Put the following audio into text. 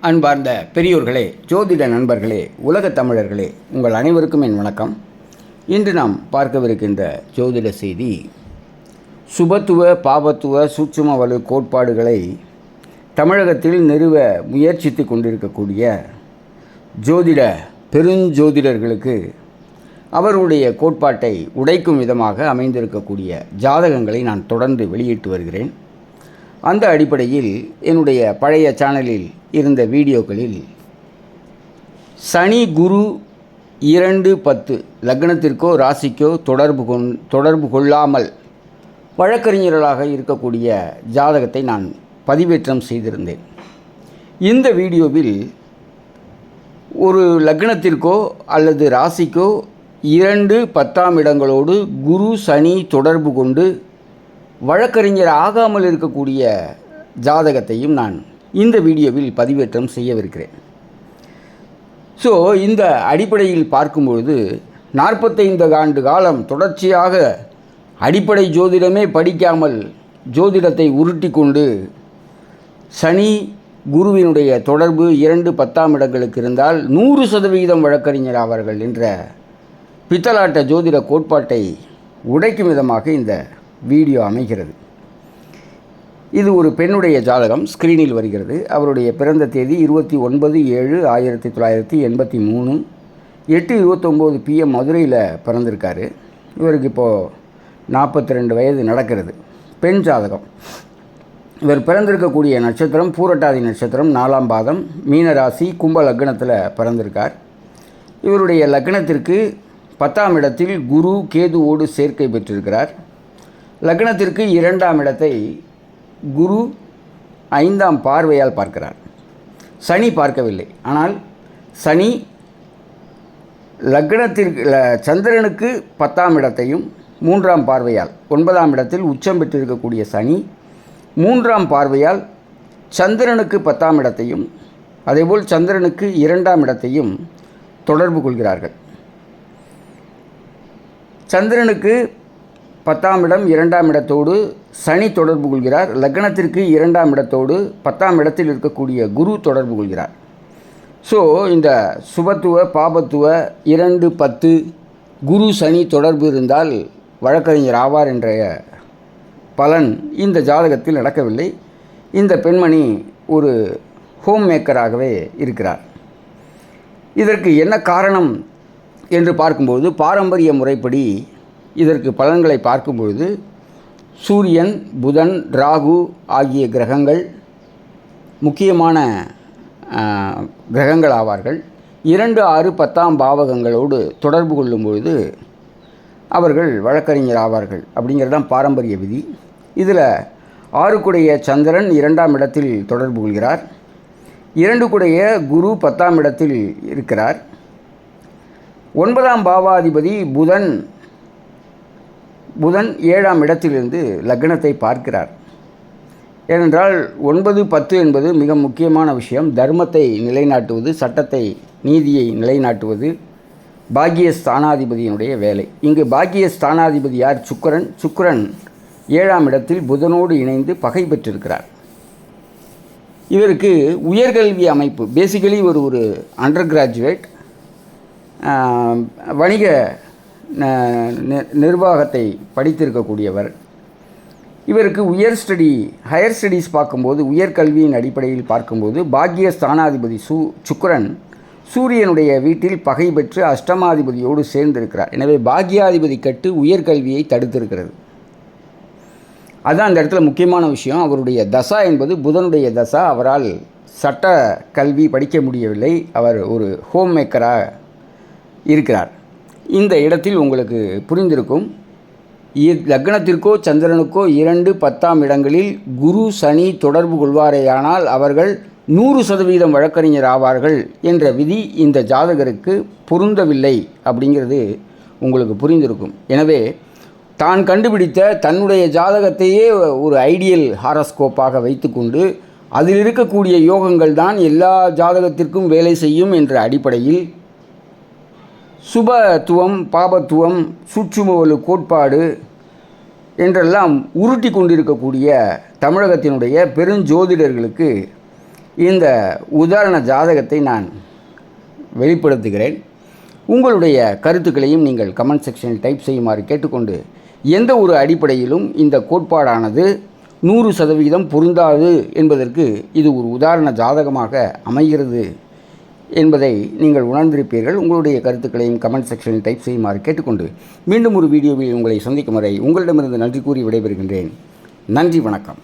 அன்பார்ந்த பெரியோர்களே ஜோதிட நண்பர்களே உலகத் தமிழர்களே உங்கள் அனைவருக்கும் என் வணக்கம். இன்று நாம் பார்க்கவிருக்கின்ற ஜோதிட செய்தி சுபத்துவ பாபத்துவ சூட்சும வலு கோட்பாடுகளை தமிழகத்தில் நிறுவ முயற்சித்து கொண்டிருக்கக்கூடிய ஜோதிட பெருஞ்சோதிடர்களுக்கு அவருடைய கோட்பாட்டை உடைக்கும் விதமாக அமைந்திருக்கக்கூடிய ஜாதகங்களை நான் தொடர்ந்து வெளியிட்டு வருகிறேன். அந்த அடிப்படையில் என்னுடைய பழைய சேனலில் இருந்த வீடியோக்களில் சனி குரு இரண்டு பத்து லக்னத்திற்கோ ராசிக்கோ தொடர்பு கொண் தொடர்பு கொள்ளாமல் வழக்கறிஞர்களாக இருக்கக்கூடிய ஜாதகத்தை நான் பதிவேற்றம் செய்திருந்தேன். இந்த வீடியோவில் ஒரு லக்னத்திற்கோ அல்லது ராசிக்கோ இரண்டு பத்தாம் இடங்களோடு குரு சனி தொடர்பு கொண்டு வழக்கறிஞர் ஆகாமல் இருக்கக்கூடிய ஜாதகத்தையும் நான் இந்த வீடியோவில் பதிவேற்றம் செய்யவிருக்கிறேன். ஸோ இந்த அடிப்படையில் பார்க்கும்பொழுது நாற்பத்தைந்து ஆண்டு காலம் தொடர்ச்சியாக அடிப்படை ஜோதிடமே படிக்காமல் ஜோதிடத்தை உருட்டி கொண்டு சனி குருவினுடைய தொடர்பு இரண்டு பத்தாம் இடங்களுக்கு இருந்தால் நூறு சதவிகிதம் வழக்கறிஞர் ஆவார்கள் என்ற பித்தலாட்ட ஜோதிட கோட்பாட்டை உடைக்கும் விதமாக இந்த வீடியோ அமைகிறது. இது ஒரு பெண்ணுடைய ஜாதகம் ஸ்க்ரீனில் வருகிறது. அவருடைய பிறந்த தேதி இருபத்தி ஒன்பது ஏழு ஆயிரத்தி தொள்ளாயிரத்தி எண்பத்தி மூணு. எட்டு இருபத்தொம்போது பிஎம் மதுரையில் பிறந்திருக்காரு. இவருக்கு இப்போது நாற்பத்தி ரெண்டு வயது நடக்கிறது. பெண் ஜாதகம். இவர் பிறந்திருக்கக்கூடிய நட்சத்திரம் பூரட்டாதி நட்சத்திரம் நாலாம் பாதம் மீனராசி கும்ப லக்னத்தில் பிறந்திருக்கார். இவருடைய லக்னத்திற்கு பத்தாம் இடத்தில் குரு கேதுவோடு சேர்க்கை பெற்றிருக்கிறார். லக்னத்திற்கு இரண்டாம் இடத்தை குரு ஐந்தாம் பார்வையால் பார்க்கிறார். சனி பார்க்கவில்லை. ஆனால் சனி லக்னத்திற்கு ல- சந்திரனுக்கு பத்தாம் இடத்தையும் மூன்றாம் பார்வையால் ஒன்பதாம் இடத்தில் உச்சம் பெற்றிருக்கக்கூடிய சனி மூன்றாம் பார்வையால் சந்திரனுக்கு பத்தாம் இடத்தையும் அதேபோல் சந்திரனுக்கு இரண்டாம் இடத்தையும் தொடர்பு கொள்கிறார்கள். சந்திரனுக்கு பத்தாம் இடம் இரண்டாம் இடத்தோடு சனி தொடர்பு கொள்கிறார். லக்னத்திற்கு இரண்டாம் இடத்தோடு பத்தாம் இடத்தில் இருக்கக்கூடிய குரு தொடர்பு கொள்கிறார். ஸோ இந்த சுபத்துவ பாபத்துவ இரண்டு பத்து குரு சனி தொடர்பு இருந்தால் வழக்கறிஞர் ஆவார் என்ற பலன் இந்த ஜாதகத்தில் நடக்கவில்லை. இந்த பெண்மணி ஒரு ஹோம் மேக்கராகவே இருக்கிறார். இதற்கு என்ன காரணம் என்று பார்க்கும்போது பாரம்பரிய முறைப்படி இதற்கு பலன்களை பார்க்கும்பொழுது சூரியன் புதன் ராகு ஆகிய கிரகங்கள் முக்கியமான கிரகங்கள் ஆவார்கள் இரண்டு ஆறு பத்தாம் பாவகங்களோடு தொடர்பு கொள்ளும் பொழுது அவர்கள் வழக்கறிஞர் ஆவார்கள் அப்படிங்கிறது தான் பாரம்பரிய விதி. இதில் ஆறுக்குடைய சந்திரன் இரண்டாம் இடத்தில் தொடர்பு கொள்கிறார். இரண்டு குடைய குரு பத்தாம் இடத்தில் இருக்கிறார். ஒன்பதாம் பாவாதிபதி புதன் புதன் ஏழாம் இடத்திலிருந்து லக்னத்தை பார்க்கிறார். ஏனென்றால் ஒன்பது பத்து என்பது மிக முக்கியமான விஷயம். தர்மத்தை நிலைநாட்டுவது சட்டத்தை நீதியை நிலைநாட்டுவது பாக்கிய ஸ்தானாதிபதியினுடைய வேலை. இங்கு பாக்கிய ஸ்தானாதிபதி யார்? சுக்கரன். சுக்கரன் ஏழாம் இடத்தில் புதனோடு இணைந்து பகை பெற்றிருக்கிறார். இவருக்கு உயர்கல்வி அமைப்பு. பேசிக்கலி ஒரு ஒரு அண்டர் கிராஜுவேட் வணிக நிர்வாகத்தை படித்திருக்கக்கூடியவர். இவருக்கு உயர் ஸ்டடி ஹையர் ஸ்டடீஸ் பார்க்கும்போது உயர்கல்வியின் அடிப்படையில் பார்க்கும்போது பாக்கிய ஸ்தானாதிபதி சு சுக்ரன் சூரியனுடைய வீட்டில் பகை பெற்று அஷ்டமாதிபதியோடு சேர்ந்திருக்கிறார். எனவே பாக்கியாதிபதி கட்டு உயர்கல்வியை தடுத்திருக்கிறது. அதுதான் அந்த இடத்துல முக்கியமான விஷயம். அவருடைய தசா என்பது புதனுடைய தசா. அவரால் சட்ட கல்வி படிக்க முடியவில்லை. அவர் ஒரு ஹோம் மேக்கராக இருக்கிறார். இந்த இடத்தில் உங்களுக்கு புரிந்திருக்கும். லக்னத்திற்கோ சந்திரனுக்கோ இரண்டு பத்தாம் இடங்களில் குரு சனி தொடர்பு கொள்வாரேயானால் அவர்கள் நூறு சதவீதம் வழக்கறிஞர் ஆவார்கள் என்ற விதி இந்த ஜாதகருக்கு பொருந்தவில்லை அப்படிங்கிறது உங்களுக்கு புரிந்திருக்கும். எனவே தான் கண்டுபிடித்த தன்னுடைய ஜாதகத்தையே ஒரு ஐடியல் ஹாரஸ்கோப்பாக வைத்துக்கொண்டு அதில் இருக்கக்கூடிய யோகங்கள் தான் எல்லா ஜாதகத்திற்கும் வேலை செய்யும் என்ற அடிப்படையில் சுபத்துவம் பாபத்துவம் சூட்சுமவலு கோட்பாடு என்றெல்லாம் உருட்டி கொண்டிருக்கக்கூடிய தமிழகத்தினுடைய பெருஞ்சோதிடர்களுக்கு இந்த உதாரண ஜாதகத்தை நான் வெளிப்படுத்துகிறேன். உங்களுடைய கருத்துக்களையும் நீங்கள் கமெண்ட் செக்ஷனில் டைப் செய்யுமாறு கேட்டுக்கொண்டு எந்த ஒரு அடிப்படையிலும் இந்த கோட்பாடானது நூறு சதவிகிதம் பொருந்தாது என்பதற்கு இது ஒரு உதாரண ஜாதகமாக அமைகிறது. என்பதை நீங்கள் உணர்ந்திருப்பீர்கள். உங்களுடைய கருத்துக்களையும் கமெண்ட் செக்ஷனில் டைப் செய்யுமாறு கேட்டுக்கொண்டு மீண்டும் ஒரு வீடியோவில் உங்களை சந்திக்கும் வரை உங்களிடமிருந்து நன்றி கூறி விடைபெறுகின்றேன். நன்றி வணக்கம்.